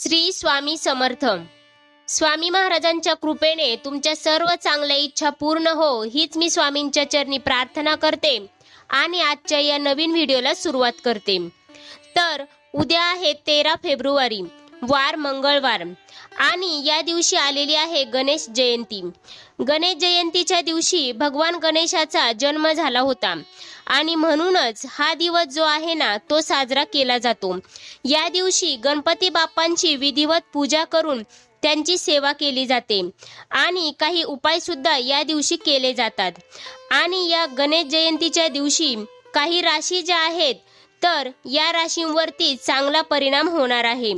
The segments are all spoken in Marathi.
श्री स्वामी समर्थ स्वामी महाराजांच्या कृपेने तुमच्या सर्व चांगल्या इच्छा पूर्ण हो हीच मी स्वामींच्या चरणी प्रार्थना करते आणि आजच्या या नवीन व्हिडिओला सुरुवात करते. तर उद्या आहे तेरा फेब्रुवारी वार मंगळवार आणि या दिवशी आलेली आहे गणेश जयंती. गणेश जयंतीच्या दिवशी भगवान गणेशाचा जन्म झाला होता. आणि म्हणूनच हा दिवस जो आहे ना तो साजरा केला जातो. या दिवशी गणपती बाप्पांची विधिवत पूजा करून त्यांची सेवा केली जाते. आणि काही उपाय सुद्धा या दिवशी केले जातात. आणि या गणेश जयंतीच्या दिवशी काही राशी ज्या आहेत तर या राशींवरती चांगला परिणाम होणार आहे.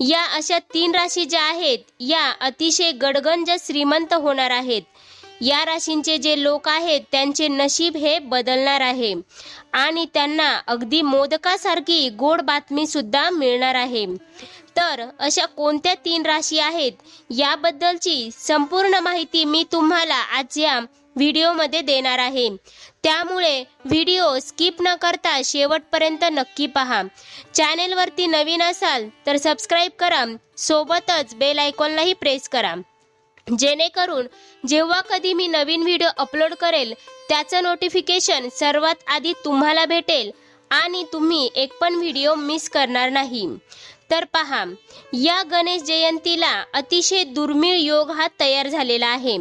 या अशा तीन राशी ज्या आहेत या अतिशय गडगंज श्रीमंत होणार आहेत. या राशींचे जे लोक आहेत त्यांचे नशीब हे बदलणार आहे. आणि त्यांना अगदी मोदकासारखी गोड बातमी सुद्धा मिळणार आहे. तर अशा कोणत्या तीन राशी आहेत याबद्दलची संपूर्ण माहिती मी तुम्हाला आज या व्हिडिओमध्ये देणार आहे. त्यामुळे व्हिडिओ स्किप न करता शेवटपर्यंत नक्की पहा. चॅनेलवरती नवीन असाल तर सबस्क्राईब करा. सोबतच बेल आयकॉनलाही प्रेस करा. जेणेकरून जेव्हा कधी मी नवीन व्हिडिओ अपलोड करेल त्याचं नोटिफिकेशन सर्वात आधी तुम्हाला भेटेल. आणि तुम्ही एक पण व्हिडिओ मिस करणार नाही. तर पहा या गणेश जयंतीला अतिशय दुर्मिळ योग हा तयार झालेला आहे.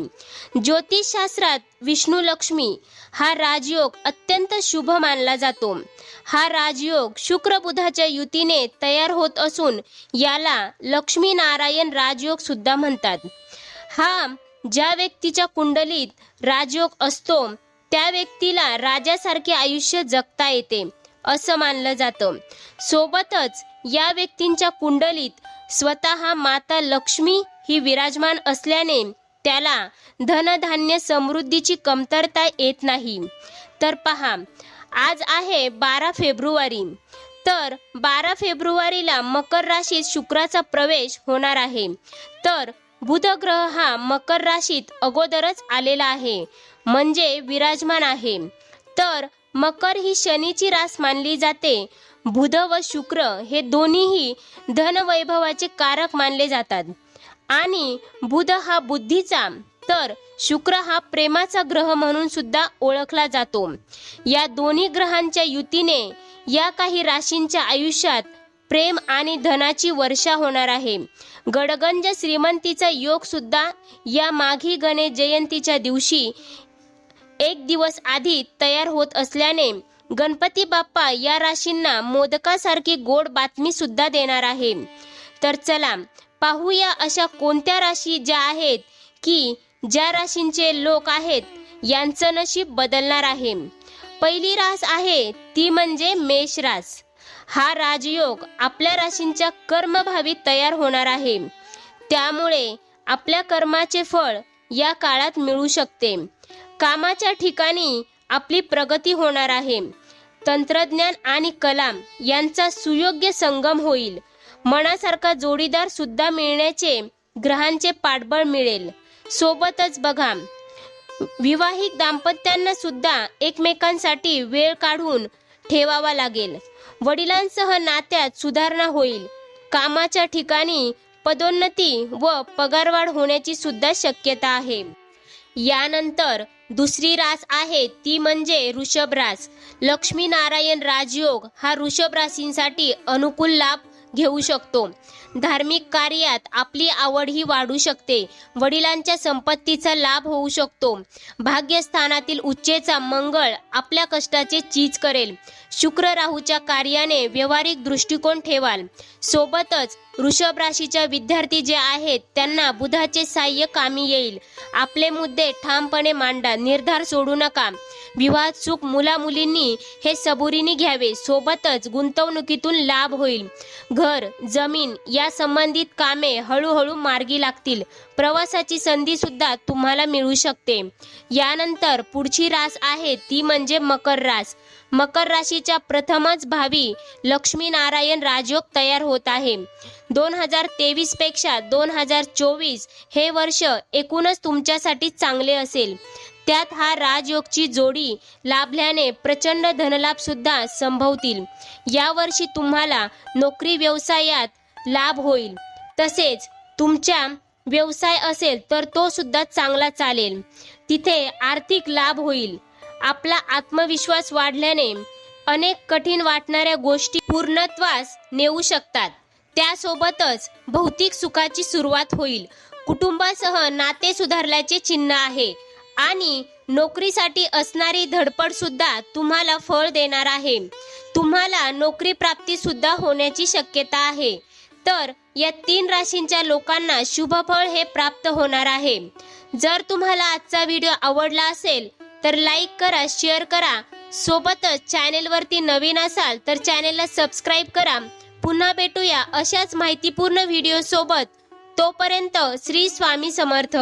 ज्योतिषशास्त्रात विष्णू लक्ष्मी हा राजयोग अत्यंत शुभ मानला जातो. हा राजयोग शुक्र बुधाच्या युतीने तयार होत असून याला लक्ष्मी नारायण राजयोग सुद्धा म्हणतात. हा ज्या व्यक्तीच्या कुंडलीत राजयोग असतो त्या व्यक्तीला राजासारखे आयुष्य जगता येते. असं मानलं जातं. सोबतच या व्यक्तींच्या कुंडलीत स्वतः माता लक्ष्मी ही विराजमान असल्याने त्याला धनधान्य समृद्धीची कमतरता येत नाही. तर पहा आज आहे बारा फेब्रुवारी. तर बारा फेब्रुवारीला मकर राशीत शुक्राचा प्रवेश होणार आहे. तर बुध ग्रह हा मकर राशीत अगोदरच आलेला आहे. म्हणजे विराजमान आहे. तर मकर ही शनीची रास मानली जाते. बुध व शुक्र हे दोन्हीही धनवैभवाचे कारक मानले जातात. आणि बुध हा बुद्धीचा तर शुक्र हा प्रेमाचा ग्रह म्हणून सुद्धा ओळखला जातो. या दोन्ही ग्रहांच्या युतीने या काही राशींच्या आयुष्यात प्रेम आणि धनाची वर्षा होणार आहे. गडगंज श्रीमंतीचा योग सुद्धा या माघी गणेश जयंतीच्या दिवशी एक दिवस आधी तयार होत असल्याने गणपती बाप्पा या राशींना मोदकासारखी गोड बातमी सुद्धा देणार आहे. तर चला पाहूया अशा कोणत्या राशी ज्या आहेत की ज्या राशींचे लोक आहेत यांचं नशीब बदलणार आहे. पहिली रास आहे ती म्हणजे मेष रास. हा राजयोग आपल्या राशींच्या कर्मभावी तयार होणार आहे. त्यामुळे आपल्या कर्माचे फळ या काळात मिळू शकते. कामाच्या ठिकाणी आपली प्रगती होणार आहे. तंत्रज्ञान आणि कलाम यांचा सुयोग्य संगम होईल. मनासारखा जोडीदार सुद्धा मिळण्याचे ग्रहांचे पाठबळ मिळेल. सोबतच बघा विवाहित दाम्पत्यांना सुद्धा एकमेकांसाठी वेळ काढून ठेवावा लागेल. वडिलांसह नात्यात सुधारणा होईल. कामाच्या ठिकाणी पदोन्नती व पगारवाढ होण्याची सुद्धा शक्यता आहे. यानंतर दुसरी रास आहे ती म्हणजे वृषभ रास. लक्ष्मीनारायण राजयोग हा वृषभ राशींसाठी अनुकूल लाभ घेऊ शकतो. धार्मिक कार्यात आपली आवड ही वाढू शकते. वडिलांच्या संपत्तीचा लाभ होऊ शकतो. भाग्यस्थानातील उच्चेचा मंगळ आपल्या कष्टाचे चीज करेल. शुक्र राहूच्या कार्याने व्यवहारिक दृष्टिकोन ठेवाल. सोबतच वृषभ राशीच्या विद्यार्थी जे आहेत त्यांना बुधाचे साह्य कामी येईल. आपले मुद्दे ठामपणे मांडा निर्धार सोडू नका. विवाह चूक मुला मुलींनी हे सबुरीने घ्यावे. सोबतच गुंतवणुकीतून लाभ होईल. घर जमीन या संबंधित कामे हळूहळू मार्गी लागतील. प्रवासाची संधी सुद्धा तुम्हाला मिळू शकते. यानंतर पुढची रास आहे ती म्हणजे मकर रास. मकर राशीच्या प्रथमच भावी लक्ष्मीनारायण राजयोग तयार होत आहे. दोन हजार तेवीसपेक्षा दोन हजार चोवीस हे वर्ष एकूणच तुमच्यासाठी चांगले असेल. त्यात हा राजयोगची जोडी लाभल्याने प्रचंड धनलाभ सुद्धा संभवतील. यावर्षी तुम्हाला नोकरी व्यवसायात लाभ होईल. तसेच तुमच्या व्यवसाय असेल तर तो सुद्धा चांगला चालेल. तिथे आर्थिक लाभ होईल. आपला आत्मविश्वास वाढल्याने अनेक कठीण वाटणाऱ्या गोष्टी पूर्णत्वास नेऊ शकतात. त्यासोबतच भौतिक सुखाची सुरुवात होईल. कुटुंबासह नाते सुधारल्याचे चिन्ह आहे. आणि नोकरीसाठी असणारी धडपड सुद्धा तुम्हाला फळ देणार आहे. तुम्हाला नोकरी प्राप्ती सुद्धा होण्याची शक्यता आहे. तर या तीन राशींच्या लोकांना शुभफळ हे प्राप्त होणार आहे. जर तुम्हाला आजचा व्हिडिओ आवडला असेल तर लाईक करा शेअर करा. सोबतच चॅनेलवरती नवीन असाल तर चॅनेलला सबस्क्राईब करा. पुन्हा भेटूया अशाच माहितीपूर्ण व्हिडिओसोबत. तोपर्यंत श्री स्वामी समर्थ.